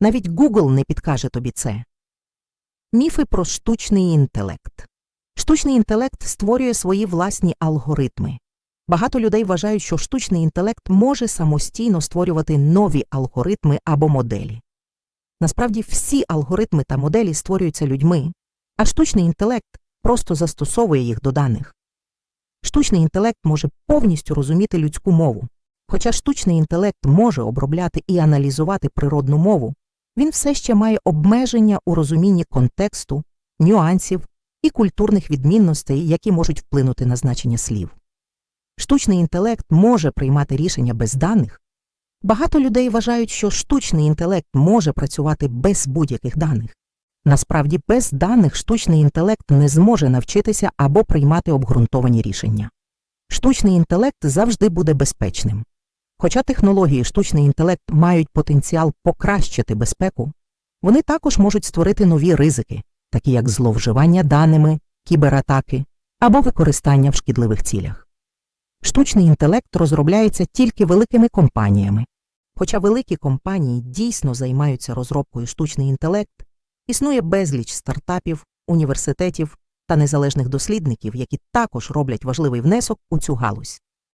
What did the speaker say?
Навіть Google не підкаже тобі це. Міфи про штучний інтелект. Штучний інтелект створює свої власні алгоритми. Багато людей вважають, що штучний інтелект може самостійно створювати нові алгоритми або моделі. Насправді всі алгоритми та моделі створюються людьми, а штучний інтелект просто застосовує їх до даних. Штучний інтелект може повністю розуміти людську мову. Хоча штучний інтелект може обробляти і аналізувати природну мову, він все ще має обмеження у розумінні контексту, нюансів і культурних відмінностей, які можуть вплинути на значення слів. Штучний інтелект може приймати рішення без даних. Багато людей вважають, що штучний інтелект може працювати без будь-яких даних. Насправді, без даних штучний інтелект не зможе навчитися або приймати обґрунтовані рішення. Штучний інтелект завжди буде безпечним. Хоча технології штучний інтелект мають потенціал покращити безпеку, вони також можуть створити нові ризики, такі як зловживання даними, кібератаки або використання в шкідливих цілях. Штучний інтелект розробляється тільки великими компаніями. Хоча великі компанії дійсно займаються розробкою штучний інтелект, існує безліч стартапів, університетів та незалежних дослідників, які також роблять важливий внесок у цю галузь.